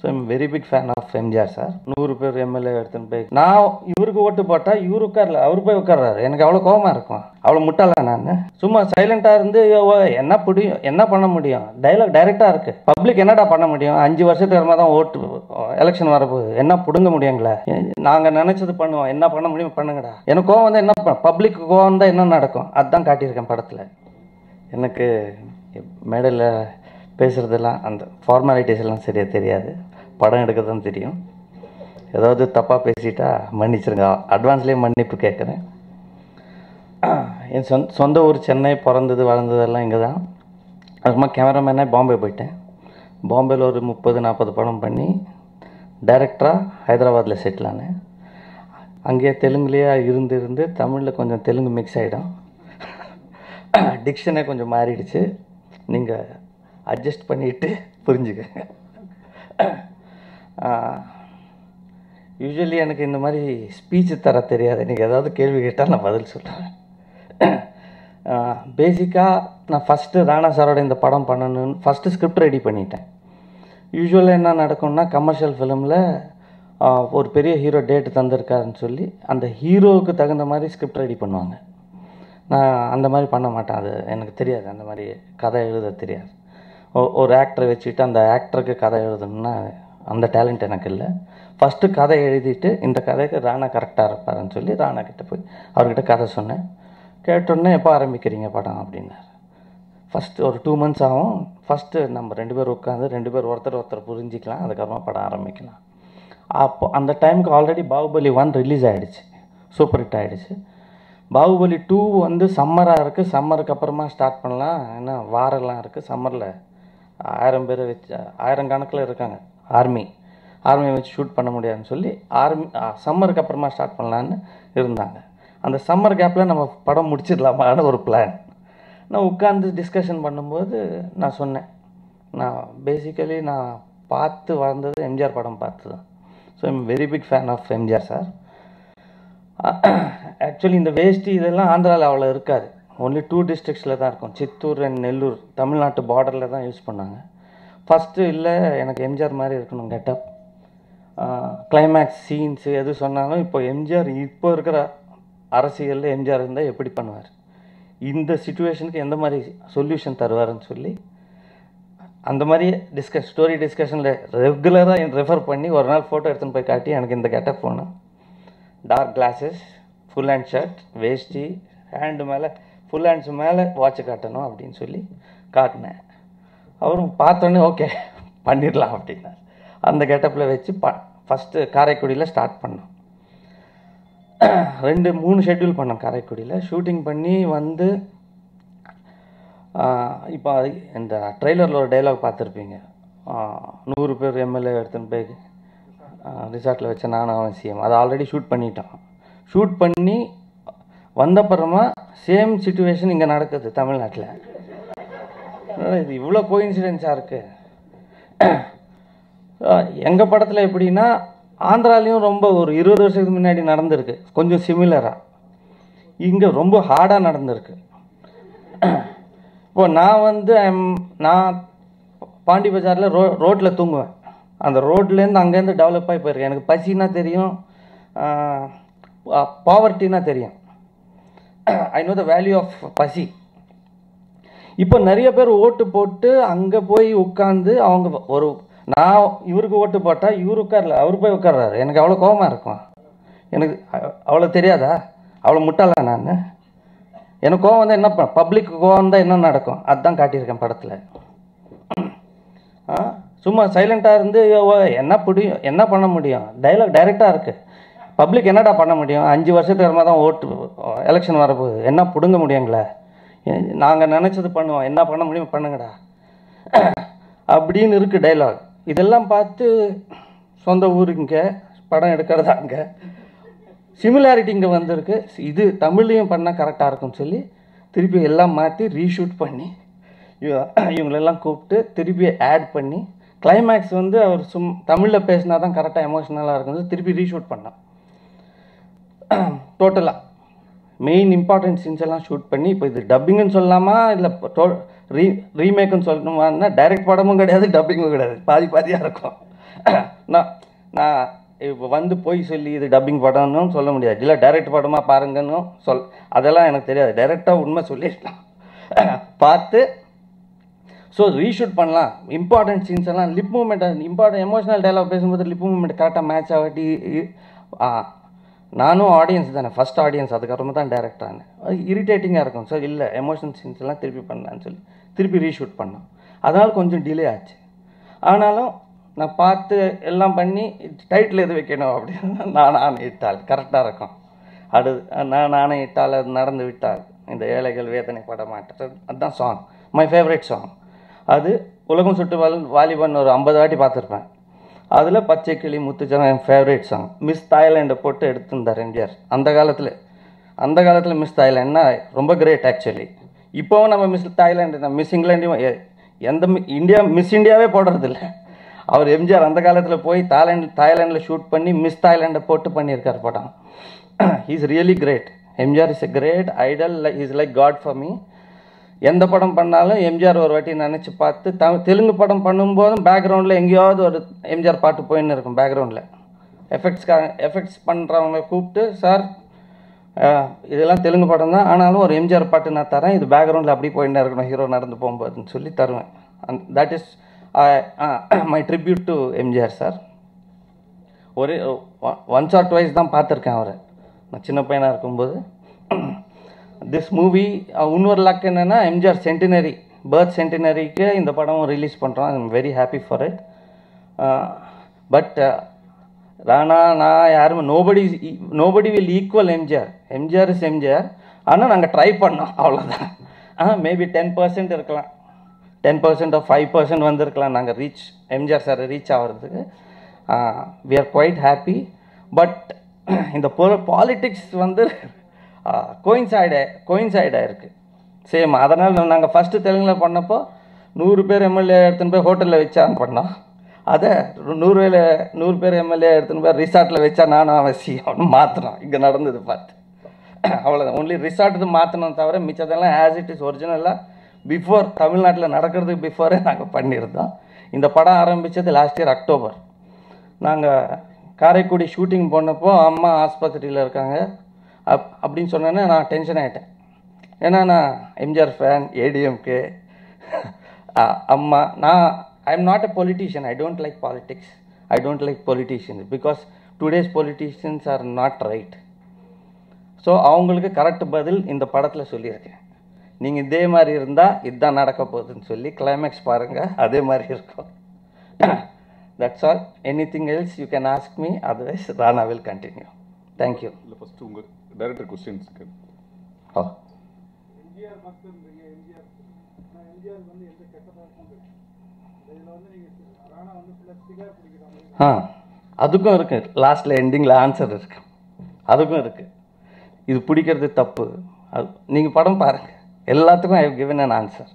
So I'm very big fan of MGR sir நூறு பேர் MLA எடுத்துன்னு போய் நான் இவருக்கு ஓட்டு போட்டால் இவரு உட்கார்ல அவர் போய் உட்கார்றாரு. எனக்கு அவ்வளோ கோபமாக இருக்கும். அவ்வளோ முட்டாளா நான். சும்மா சைலண்டாக இருந்து "ஓ, என்ன புடியும் என்ன பண்ண முடியும்? டைலாக் டைரெக்டாக இருக்குது பப்ளிக் என்னடா பண்ண முடியும்? அஞ்சு வருஷத்துக்கு அப்புறமா தான் ஓட்டு எலெக்ஷன் வரப்போகுது. என்ன பிடுங்க முடியுங்களே நாங்கள் நினச்சது பண்ணுவோம். என்ன பண்ண முடியும் பண்ணுங்கடா. எனக்கு கோவம் வந்து என்ன பப்ளிக் கோவம் தான் என்ன நடக்கும்? அதுதான் காட்டியிருக்கேன் படத்தில். எனக்கு மேடையில் பேசுகிறதெல்லாம் அந்த ஃபார்மாலிட்டிஸ் எல்லாம் சரியாக தெரியாது. படம் எடுக்க தான் தெரியும். ஏதாவது தப்பாக பேசிட்டா மன்னிச்சிருங்க. அட்வான்ஸ்லேயே மன்னிப்பு கேட்குறேன். என் சொந்த சொந்த ஊர் சென்னை பிறந்தது வளர்ந்ததெல்லாம் இங்கே தான் அதுமா கேமராமேனே பாம்பே போயிட்டேன். பாம்பேயில் ஒரு முப்பது நாற்பது படம் பண்ணி டைரக்டராக ஹைதராபாத்தில் செட்டில் ஆனேன். அங்கேயே தெலுங்குலேயே இருந்து இருந்து தமிழில் கொஞ்சம் தெலுங்கு மிக்ஸ் ஆகிடும் டிக்ஷனே கொஞ்சம் மாறிடுச்சு. நீங்கள் அட்ஜஸ்ட் பண்ணிட்டு புரிஞ்சுக்கங்க. யூஸ்வலி எனக்கு இந்த மாதிரி ஸ்பீச்சு தர தெரியாது. நீங்கள் ஏதாவது கேள்வி கேட்டால் நான் பதில் சொல்கிறேன் பேசிக்காக நான் ஃபஸ்ட்டு ராணா சாரோட இந்த படம் பண்ணணும்னு ஃபஸ்ட்டு ஸ்கிரிப்ட் ரெடி பண்ணிட்டேன். யூஸ்வலாக என்ன நடக்கும்னா கமர்ஷியல் ஃபிலிமில் ஒரு பெரிய ஹீரோ டேட்டு தந்திருக்காருன்னு சொல்லி அந்த ஹீரோவுக்கு தகுந்த மாதிரி ஸ்கிரிப்ட் ரெடி பண்ணுவாங்க. நான் அந்த மாதிரி பண்ண மாட்டேன். அது எனக்கு தெரியாது. அந்த மாதிரி கதை எழுத தெரியாது. ஒரு ஆக்டரை வச்சுக்கிட்டு அந்த ஆக்டருக்கு கதை எழுதணும்னா அந்த டேலண்ட் எனக்கு இல்லை. ஃபஸ்ட்டு கதை எழுதிட்டு இந்த கதைக்கு ராணா கரெக்டாக இருப்பாருன்னு சொல்லி ராணா கிட்ட போய் அவர்கிட்ட கதை சொன்னேன். கேட்டோடனே எப்போ ஆரம்பிக்கிறீங்க படம்? அப்படின்னாரு. ஃபஸ்ட்டு ஒரு டூ மந்த்ஸ் ஆகும். ஃபஸ்ட்டு நம்ம ரெண்டு பேர் உட்காந்து ரெண்டு பேர் ஒருத்தர் ஒருத்தர் புரிஞ்சிக்கலாம். அதுக்கப்புறமா படம் ஆரம்பிக்கலாம். அப்போ அந்த டைமுக்கு ஆல்ரெடி பாகுபலி ஒன் ரிலீஸ் ஆகிடுச்சு சூப்பர் ஹிட் ஆகிடுச்சு பாகுபலி டூ வந்து சம்மராக இருக்குது சம்மருக்கு அப்புறமா ஸ்டார்ட் பண்ணலாம். ஏன்னா வாரெல்லாம் இருக்குது சம்மரில் ஆயிரம் பேரை வச்சு ஆயிரம் கணக்கில் இருக்காங்க. ஆர்மி ஆர்மியை வச்சு ஷூட் பண்ண முடியாதுன்னு சொல்லி ஆர்மி சம்மருக்கு அப்புறமா ஸ்டார்ட் பண்ணலான்னு இருந்தாங்க. அந்த சம்மர் கேப்பில் நம்ம படம் முடிச்சிடலாமான்னு ஒரு பிளான் நான் உட்காந்து டிஸ்கஷன் பண்ணும்போது நான் சொன்னேன். நான் பேசிக்கலி நான் பார்த்து வளர்ந்தது எம்ஜிஆர் படம் பார்த்து தான். So I'm very big fan of MGR sir actually இந்த வேஷ்டி இதெல்லாம் ஆந்திராவில் அவ்வளோ இருக்காது. ஒன்லி டூ டிஸ்ட்ரிக்ஸில் தான் இருக்கும். சித்தூர் அண்ட் நெல்லூர். தமிழ்நாட்டு பார்டரில் தான் யூஸ் பண்ணாங்க. ஃபஸ்ட்டு இல்லை எனக்கு எம்ஜிஆர் மாதிரி இருக்கணும் கெட்டப் கிளைமேக்ஸ் சீன்ஸு எது சொன்னாலும் இப்போ எம்ஜிஆர் இப்போ இருக்கிற அரசியலில் எம்ஜிஆர் இருந்தால் எப்படி பண்ணுவார்? இந்த சுச்சுவேஷனுக்கு எந்த மாதிரி சொல்யூஷன் தருவாருன்னு சொல்லி அந்த மாதிரி டிஸ்கஸ் ஸ்டோரி டிஸ்கஷனில் ரெகுலராக ரெஃபர் பண்ணி ஒரு நாள் ஃபோட்டோ எடுத்துன்னு போய் காட்டி எனக்கு இந்த கெட்டப் போகணும் dark glasses full hand shirt வேஷ்டி ஹேண்டு மேலே ஃபுல் ஹேண்ட்ஸ் மேலே வாட்ச் காட்டணும் அப்படின்னு சொல்லி காட்டினேன். அவரும் பார்த்தோன்னே ஓகே பண்ணிடலாம் அப்படின்னார். அந்த கெட்டப்பில் வச்சு ப ஃபஸ்ட்டு காரைக்குடியில் ஸ்டார்ட் பண்ணோம். ரெண்டு மூணு ஷெட்யூல் பண்ணோம் காரைக்குடியில். ஷூட்டிங் பண்ணி வந்து இப்போ இந்த ட்ரெய்லரில் ஒரு டைலாக் பார்த்துருப்பீங்க. நூறு பேர் எம்எல்ஏ எடுத்துன்னு போய் ரிசார்ட்டில் வச்ச நானும் அவன் சிஎம் அதை ஆல்ரெடி ஷூட் பண்ணிட்டோம். ஷூட் பண்ணி வந்தப்புறமா சேம் சுச்சுவேஷன் இங்கே நடக்குது தமிழ்நாட்டில். இது இவ்வளோ கோயின்சிடென்ஸாக இருக்குது எங்கள் படத்தில் எப்படின்னா ஆந்திராலையும் ரொம்ப ஒரு இருபது வருஷத்துக்கு முன்னாடி நடந்திருக்கு. கொஞ்சம் சிமிலராக இங்கே ரொம்ப ஹார்டாக நடந்திருக்கு. இப்போ நான் வந்து நான் பாண்டி பஜாரில் ரோ ரோட்டில் தூங்குவேன். அந்த ரோட்லேருந்து அங்கேருந்து டெவலப் ஆகி போயிருக்கேன். எனக்கு பசின்னா தெரியும் பாவர்ட்டின்னா தெரியும். I know the value of பசி. இப்போ நிறைய பேர் ஓட்டு போட்டு அங்கே போய் உட்காந்து அவங்க ஒரு நான் இவருக்கு ஓட்டு போட்டால் இவர் உட்கார்ல அவர் போய் உட்கார்றாரு. எனக்கு அவ்வளோ கோபமாக இருக்கும். எனக்கு அவ்வளோ தெரியாதா? அவ்வளோ முட்டாளா நான். எனக்கு கோவம் வந்தால் என்ன பப்ளிக் கோவம் தான் என்ன நடக்கும்? அதுதான் காட்டியிருக்கேன் படத்தில். ஆ? சும்மா சைலண்ட்டாக இருந்து "ஓ, என்ன பிடியும் என்ன பண்ண முடியும்? டைலாக் டைரெக்டாக இருக்குது பப்ளிக் என்னடா பண்ண முடியும்? அஞ்சு வருஷத்துக்கு அப்புறமா தான் ஓட்டு எலெக்ஷன் வரப்போகுது. என்ன பிடுங்க முடியுங்களே? நாங்கள் நினச்சது பண்ணுவோம். என்ன பண்ண முடியும் பண்ணுங்கடா. அப்படின்னு இருக்குது டைலாக் இதெல்லாம் பார்த்து சொந்த ஊருங்க படம் எடுக்கிறதா அங்கே. சிமிலாரிட்டி இங்கே வந்திருக்கு. இது தமிழ்லையும் பண்ணால் கரெக்டாக இருக்கும்னு சொல்லி திருப்பி எல்லாம் மாற்றி ரீஷூட் பண்ணி இவங்களெல்லாம் கூப்பிட்டு திருப்பி ஆட் பண்ணி கிளைமேக்ஸ் வந்து அவர் சும் தமிழில் பேசினா தான் கரெக்டாக எமோஷ்னலாக இருக்கும் திருப்பி ரீஷூட் பண்ணோம் டோட்டலாக மெயின் இம்பார்ட்டன்ட் சீன்ஸ் எல்லாம் ஷூட் பண்ணி இப்போ இது டப்பிங்னு சொல்லலாமா இல்லை ரீ ரீமேக்குன்னு சொல்லணுமான்னா டைரக்ட் படமும் கிடையாது டப்பிங்கும் கிடையாது. பாதி பாதியாக இருக்கும். நான் நான் இப்போ வந்து போய் சொல்லி இது டப்பிங் படம்னு சொல்ல முடியாது. இல்லை டைரக்ட் படமாக பாருங்கன்னு சொல் அதெல்லாம் எனக்கு தெரியாது. டைரெக்டாக உண்மை சொல்லிடலாம். பார்த்து ஸோ ரீஷூட் பண்ணலாம். இம்பார்ட்டன்ட் சீன்ஸ் எல்லாம் lip movement important emotional dialogue பேசும்போது லிப் மூமெண்ட் கரெக்டாக மேட்ச் ஆகட்டி நானும் ஆடியன்ஸ் தானே. ஃபஸ்ட் ஆடியன்ஸ் அதுக்கப்புறமா தான் டேரக்டர் ஆனேன். அது இரிட்டேட்டிங்காக இருக்கும். சார் இல்லை எமோஷன் சீன்ஸ் எல்லாம் திருப்பி பண்ணலான்னு சொல்லி திருப்பி ரீஷூட் பண்ணோம். அதனால் கொஞ்சம் டிலே ஆச்சு. ஆனாலும் நான் பார்த்து எல்லாம் பண்ணி டைட்டில் எது வைக்கணும் அப்படின்னா நான் நானே இட்டால் கரெக்டாக இருக்கும். அது நான் நானே இட்டால் அது நடந்து விட்டால் இந்த ஏழைகள் வேதனை பட மாட்டேன் அதுதான் சாங் மை ஃபேவரட் சாங் அது உலகம் சுட்டு வாலிபன் ஒரு ஐம்பது வாட்டி பார்த்துருப்பேன். அதில் பச்சை கிளி முத்துச்சனா என் ஃபேவரேட் சாங் மிஸ் தாய்லாண்டை போட்டு எடுத்திருந்தார் எம்ஜிஆர். அந்த காலத்தில் அந்த காலத்தில் மிஸ் தாய்லாண்ட்னா ரொம்ப கிரேட் ஆக்சுவலி இப்போவும் நம்ம மிஸ் தாய்லாண்டு மிஸ் இங்கிலாண்டையும் எந்த மி- இந்தியா மிஸ் இந்தியாவே போடுறதில்ல. அவர் எம்ஜிஆர் அந்த காலத்தில் போய் தாய்லாண்ட் தாய்லாண்டில் ஷூட் பண்ணி மிஸ் தாய்லாண்டை போட்டு பண்ணியிருக்கார் படம். Is really great MGR is a great idol is like god for me எந்த படம் பண்ணாலும் எம்ஜிஆர் ஒரு வாட்டி நினச்சி பார்த்து த தெலுங்கு படம் பண்ணும்போதும் பேக்ரவுண்டில் எங்கேயாவது ஒரு எம்ஜிஆர் பாட்டு போயின்னு இருக்கும் பேக்ரவுண்டில் எஃபெக்ட்ஸ்க்கா எஃபெக்ட்ஸ் பண்ணுறவங்க கூப்பிட்டு சார் இதெல்லாம் தெலுங்கு படம் தான். ஆனாலும் ஒரு எம்ஜிஆர் பாட்டு நான் தரேன். இது பேக்ரவுண்டில் அப்படி போயின்னு இருக்கணும். ஹீரோ நடந்து போகும்போதுன்னு சொல்லி தருவேன். And that is my tribute to MGR sir. ஒரே ஒன்ஸ் ஆர் ட்வைஸ் தான் பார்த்துருக்கேன் அவரை. நான் சின்ன பையனாக இருக்கும்போது. திஸ் மூவி இன்னொரு லக் என்னென்னா எம்ஜிஆர் சென்டினரி பர்த் சென்டினரிக்கு இந்த படம் ரிலீஸ் பண்ணுறோம் I'm very happy for it but Rana நான் யாருமே nobody nobody will equal MGR MGR is MGR ஆனால் நாங்கள் ட்ரை பண்ணோம். அவ்வளோதான் ஆ மேபி டென் பர்சன்ட் இருக்கலாம். Ten percent of five percent வந்திருக்கலாம். நாங்கள் ரீச் எம்ஜிஆர் சார் ரீச் ஆகிறதுக்கு. We are quite happy but இந்த பாலிட்டிக்ஸ் வந்து கோயின்சைடு கோயின்சைடாக இருக்குது சேம் அதனால் நாங்கள் ஃபஸ்ட்டு தெலுங்கில் பண்ணப்போ நூறு பேர் எம்எல்ஏ எடுத்துன்னு போய் ஹோட்டலில் வச்சான் பண்ணோம். அதை நூறு வேல நூறு பேர் எம்எல்ஏ எடுத்துன்னு போய் ரிசார்ட்டில் வச்சா நானும் அவசியம் மாற்றினோம் இங்கே நடந்தது பார்த்து. அவ்வளோதான் ஒன்லி ரிசார்ட் மாற்றணும் தவிர மிச்சதெல்லாம் ஆஸ் இட் இஸ் ஒரிஜினலாக பிஃபோர் தமிழ்நாட்டில் நடக்கிறதுக்கு பிஃபோரே நாங்கள் பண்ணியிருந்தோம். இந்த படம் ஆரம்பித்தது லாஸ்ட் இயர் அக்டோபர் நாங்கள் காரைக்குடி ஷூட்டிங் போனப்போ அம்மா ஆஸ்பத்திரியில் இருக்காங்க. அப் அப்படின்னு சொன்னோன்னே நான் டென்ஷன் ஆகிட்டேன் ஏன்னா நான் எம்ஜிஆர் ஃபேன் ஏடிஎம்கே அம்மா நான் I am not a politician I don't like politics I don't like politicians because today's politicians are not right so அவங்களுக்கு கரெக்ட் பதில் இந்த படத்தில் சொல்லியிருக்கேன். நீங்கள் இதே மாதிரி இருந்தால் இதுதான் நடக்க போகுதுன்னு சொல்லி கிளைமேக்ஸ் பாருங்கள் அதே மாதிரி இருக்கும். That's all anything else you can ask me otherwise Rana will continue thank you இல்லை ஃபஸ்ட்டு உங்கள் டைரக்டர் கொஸ்டின்ஸ்க்கு மாதிரி ஆ. அதுக்கும் இருக்கு. லாஸ்ட்டில் எண்டிங்கில் ஆன்சர் இருக்கு. அதுக்கும் இருக்கு. இது பிடிக்கிறது தப்பு. அது நீங்கள் படம் பாருங்கள் எல்லாத்துக்கும் ஐ கிவன் அன் ஆன்சர்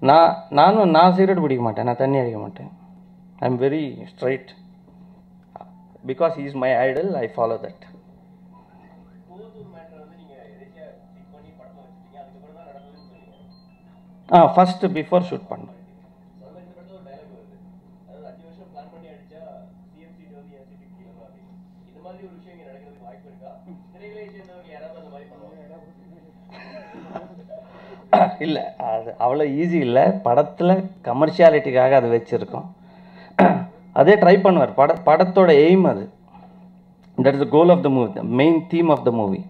நான் நானும் நான் சிகரெட் பிடிக்க மாட்டேன். நான் தண்ணி அடிக்க மாட்டேன். I am very straight because is my idol I follow that ah first before shoot பண்ணோம் இல்லை அது அவ்வளோ ஈஸி இல்லை. படத்தில் கமர்ஷியாலிட்டிக்காக அது வச்சுருக்கோம். அதே ட்ரை பண்ணுவார். பட படத்தோட எய்ம் அது. That is the goal of the movie the main theme of the movie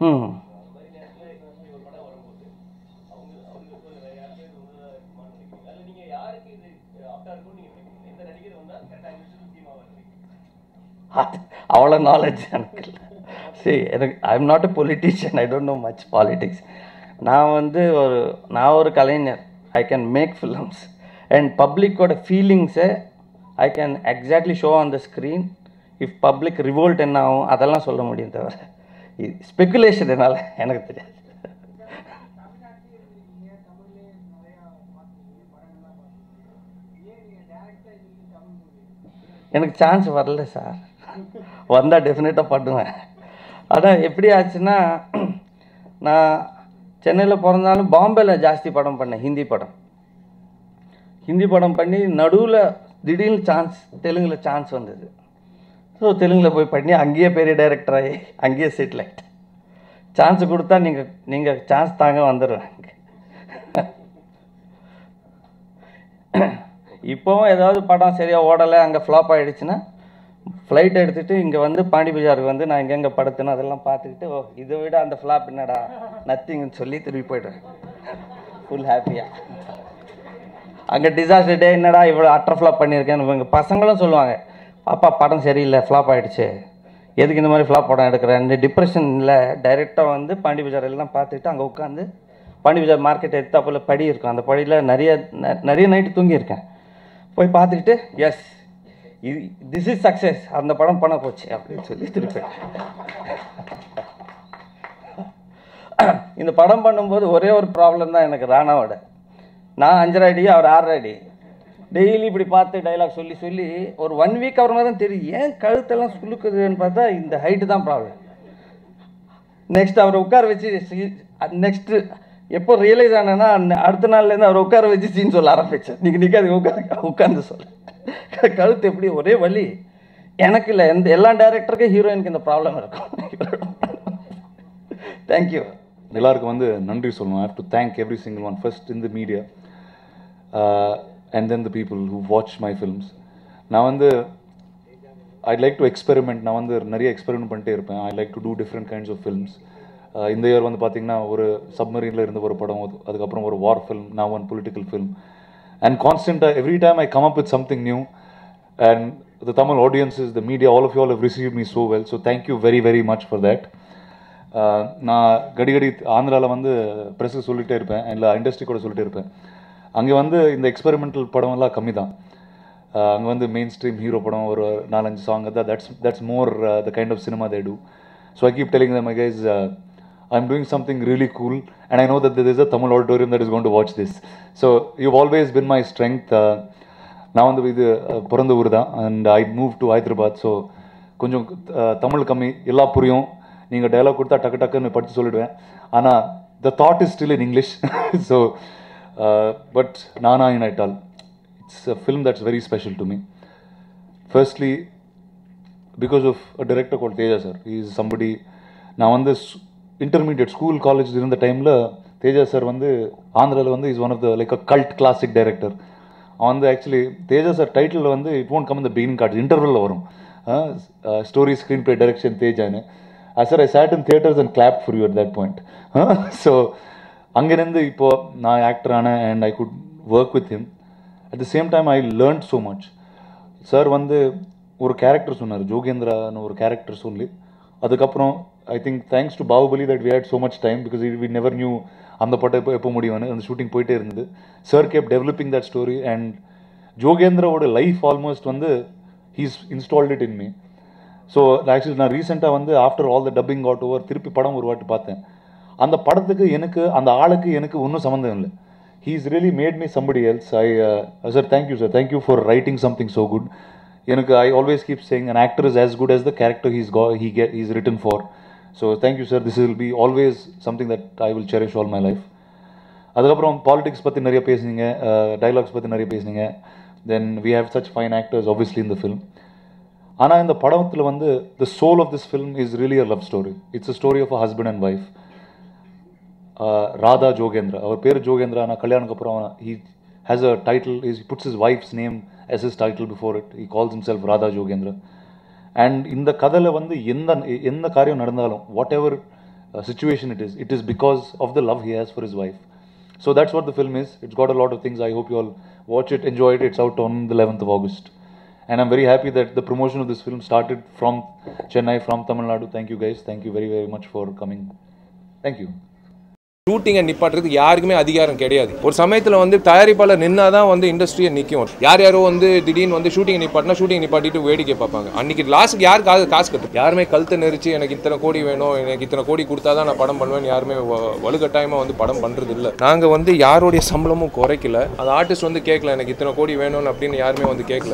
hmm. அவ்வளோ நாலேஜ் எனக்கு இல்லை. சரி எனக்கு I am not a politician I don't know much politics நான் வந்து ஒரு நான் ஒரு கலைஞர். I can make films and பப்ளிக்கோட ஃபீலிங்ஸை I can exactly show on the screen if public revolt என்ன ஆகும் அதெல்லாம் சொல்ல முடியும் தவிர. ஸ்பெக்குலேஷன் என்னால் எனக்கு தெரியாது தமிழ்நாட்டிலே இருந்திருக்கீங்க தமிழ்லேயே நிறையா பார்த்துருக்கீங்க படங்கள்லாம் பார்த்துருக்கீங்க ஏன் நீங்கள் டேரெக்டாக இதுக்கு தமிழ் மூவி எனக்கு சான்ஸ் வரல சார் வந்தால் டெஃபினட்டாக பண்ணுவேன் அதான் எப்படி ஆச்சுன்னா நான் சென்னையில் பிறந்தாலும் பாம்பேயில் ஜாஸ்தி படம் பண்ணேன் ஹிந்தி படம். ஹிந்தி படம் பண்ணி நடுவில் திடீர்னு சான்ஸ் தெலுங்கில் சான்ஸ் வந்தது. ஸோ தெலுங்கில் போய் பண்ணி அங்கேயே பெரிய டைரக்டர் ஆகி அங்கேயே செட்டில் ஆகிட்டேன் சான்ஸ் கொடுத்தா நீங்கள் நீங்கள் சான்ஸ் தாங்க வந்துடுவேன் இப்போவும் ஏதாவது படம் சரியாக ஓடலை அங்கே ஃப்ளாப் ஆகிடுச்சுன்னா ஃப்ளைட் எடுத்துகிட்டு இங்கே வந்து பாண்டி பஜாருக்கு வந்து நான் எங்கெங்கே படுத்தணும் அதெல்லாம் பார்த்துக்கிட்டு ஓ இதை விட அந்த ஃப்ளாப் என்னடா நத்திங்னு சொல்லி திரும்பி போய்டுவேன் ஃபுல் ஹாப்பியாக அங்கே டிசாஸ்டர் டே என்னடா இவ்வளோ அட்டர் ஃப்ளாப் பண்ணியிருக்கேன் இவங்க பசங்களும் சொல்லுவாங்க பாப்பா படம் சரியில்லை ஃப்ளாப் ஆகிடுச்சு எதுக்கு இந்த மாதிரி ஃப்ளாப் படம் எடுக்கிறேன்? இந்த டிப்ரெஷனில் டைரெக்டாக வந்து பாண்டி பஜார் எல்லாம் பார்த்துட்டு அங்கே உட்காந்து பாண்டி பஜார் மார்க்கெட் எடுத்தாப்பில் படி இருக்கும். அந்த படியில் நிறைய நிறைய நைட்டு தூங்கியிருக்கேன். போய் பார்த்துக்கிட்டு எஸ் இது திஸ் இஸ் சக்ஸஸ் அந்த படம் பண்ண போச்சு அப்படின்னு சொல்லி திருப்பி. இந்த படம் பண்ணும்போது ஒரே ஒரு ப்ராப்ளம் தான் எனக்கு ராணாவோட. நான் அஞ்சரை அடி அவர் ஆறரை அடி. டெய்லி இப்படி பார்த்து டைலாக் சொல்லி சொல்லி ஒரு ஒன் வீக் அவர் தான் தெரியும் ஏன் கழுத்தெல்லாம் சுழுக்குதுன்னு பார்த்தா இந்த ஹைட்டு தான் ப்ராப்ளம் நெக்ஸ்ட் அவரை உட்கார வச்சு நெக்ஸ்ட்டு எப்போ ரியலைஸ் ஆனேன்னா அடுத்த நாள்லேருந்து அவர் உட்கார வச்சு சீன் சொல்ல ஆரம்பிச்சேன். நீங்கள் நிற்காது உட்காந்து உட்காந்து சொல்ல. கழுத்து எப்படி? ஒரே வழி எனக்கு இல்லை எந்த எல்லா டேரக்டருக்கும் ஹீரோயினுக்கு இந்த ப்ராப்ளம் இருக்கும். தேங்க்யூ எல்லாருக்கும் வந்து நன்றி சொல்லணும். I do thank every single one first in the media and then the people who watch my films நான் வந்து ஐ லைக் டு எக்ஸ்பெரிமெண்ட் நான் வந்து நிறைய எக்ஸ்பெரிமெண்ட் பண்ணிட்டே இருப்பேன். I like to do different kinds of films இந்த இயர் வந்து பார்த்திங்கன்னா ஒரு சப்மரீனில் இருந்த ஒரு படம் அது- அதுக்கப்புறம் ஒரு வார் ஃபில்ம் நான் ஒன் பொலிட்டிக்கல் ஃபில்ம் அண்ட் கான்ஸ்டண்ட்டாக every time I come up with something new and the Tamil audiences the media all of you all have receive me so well so thank you very very much for that நான் கடிகடி ஆந்திராவில் வந்து press சொல்லிகிட்டே இருப்பேன் இல்லை industry கூட சொல்லிட்டே இருப்பேன். அங்கே வந்து இந்த எக்ஸ்பெரிமெண்டல் படம்லாம் கம்மி தான் அங்கே வந்து மெயின் ஸ்ட்ரீம் ஹீரோ படம் ஒரு நாலஞ்சு சாங் தான் that's that's more the kind of cinema they do so I keep telling them guys I am doing something really cool and I know that this is a Tamil auditorium that is going to watch this so you always been my strength நான் வந்து இது பிறந்த ஊர் தான் and I move to Hyderabad so கொஞ்சம் தமிழ் கம்மி எல்லா புரியும். நீங்கள் டைலாக் கொடுத்தா டக்கு டக்குன்னு படித்து சொல்லிடுவேன். ஆனால் the thought is still in English so but நானா in ஐட்டால் it's a film that's very special to me firstly because of a director called Teja sir is somebody நான் வந்து இன்டர்மீடியட் ஸ்கூல் காலேஜ் இருந்த டைமில் தேஜா சார் வந்து ஆந்திராவில் வந்து is one of the like a cult classic director அவன் வந்து actually Teja sir title வந்து இட் ஒன்ட் கம் இந்த பிகினிங் கார்டு இன்டர்வலில் வரும். Story screen play direction தேஜான்னு. Sir I sat in theatres and clap for you at that point so அங்கேருந்து இப்போது நான் actor ஆனேன் and I could work with him at the same time I learn so much sir வந்து ஒரு character சொன்னார் ஜோகேந்திரான்னு ஒரு character சொல்லி. அதுக்கப்புறம் I think thanks to Baahubali that we had so much time because we never knew அந்த படம் எப்போ எப்போ முடியும்னு. அந்த ஷூட்டிங் போயிட்டே இருந்தது. Sir kept developing that story and ஜோகேந்திராவோட life almost வந்து he's installed it in me so actually நான் ரீசெண்டாக வந்து after all the dubbing out over திருப்பி படம் ஒரு வாட்டி பார்த்தேன். அந்த படத்துக்கு எனக்கு அந்த ஆளுக்கு எனக்கு ஒன்றும் சம்மந்தம் இல்லை. He's really made me somebody else I sir thank you sir thank you for writing something so good எனக்கு I always keep saying an actor is as good as the character he's கா he K is written for so thank you sir this will be always something that I will cherish all my life அதுக்கப்புறம் politics பற்றி நிறைய பேசுனீங்க dialogues பற்றி நிறைய பேசுனீங்க. Then we have such fine actors obviously இந்த film ஆனால் இந்த படத்தில் வந்து the soul of this film is really a love story it's a story of a husband and wife Radha Jogendra. அவர் பேர் ஜோகேந்திரா. ஆனால் கல்யாணத்துக்கு அப்புறம் he has a title is puts his wife's name as his title before it he calls himself Radha Jogendra. And இந்த கதையில் வந்து எந்த எந்த காரியம் நடந்தாலும் whatever situation it is it is because of the love he has for his wife so that's what the film is it's got a lot of things I hope you all watch it enjoy it it's out on the eleventh of August and I'm very happy that the promotion of this film started from Chennai, from Tamil Nadu. Thank you guys. Thank you very, very much for coming. Thank you. ஷூட்டிங்கை நிப்பாட்டுறதுக்கு யாருக்குமே அதிகாரம் கிடையாது. ஒரு சமயத்தில் வந்து தயாரிப்பாளர் நின்னா தான் வந்து இண்டஸ்ட்ரியை நிற்கும் யார் யாரோ வந்து திடீர்னு வந்து ஷூட்டிங் நிப்பாட்டினா ஷூட்டிங் நிப்பாட்டிட்டு வேடிக்கை பார்ப்பாங்க. அன்னைக்கு லாஸ்ட்டுக்கு யார் காசு காசு யாருமே கழுத்தை நெரிச்சு எனக்கு இத்தனை கோடி வேணும் எனக்கு இத்தனை கோடி கொடுத்தா தான் நான் படம் பண்ணுவேன் யாருமே வ- வலுக்கட்டாயமாக வந்து படம் பண்ணுறது இல்லை நாங்கள் வந்து யாருடைய சம்பளமும் குறைக்கல. அந்த ஆர்டிஸ்ட் வந்து கேட்கல எனக்கு இத்தனை கோடி வேணும்னு அப்படின்னு யாருமே வந்து கேட்கல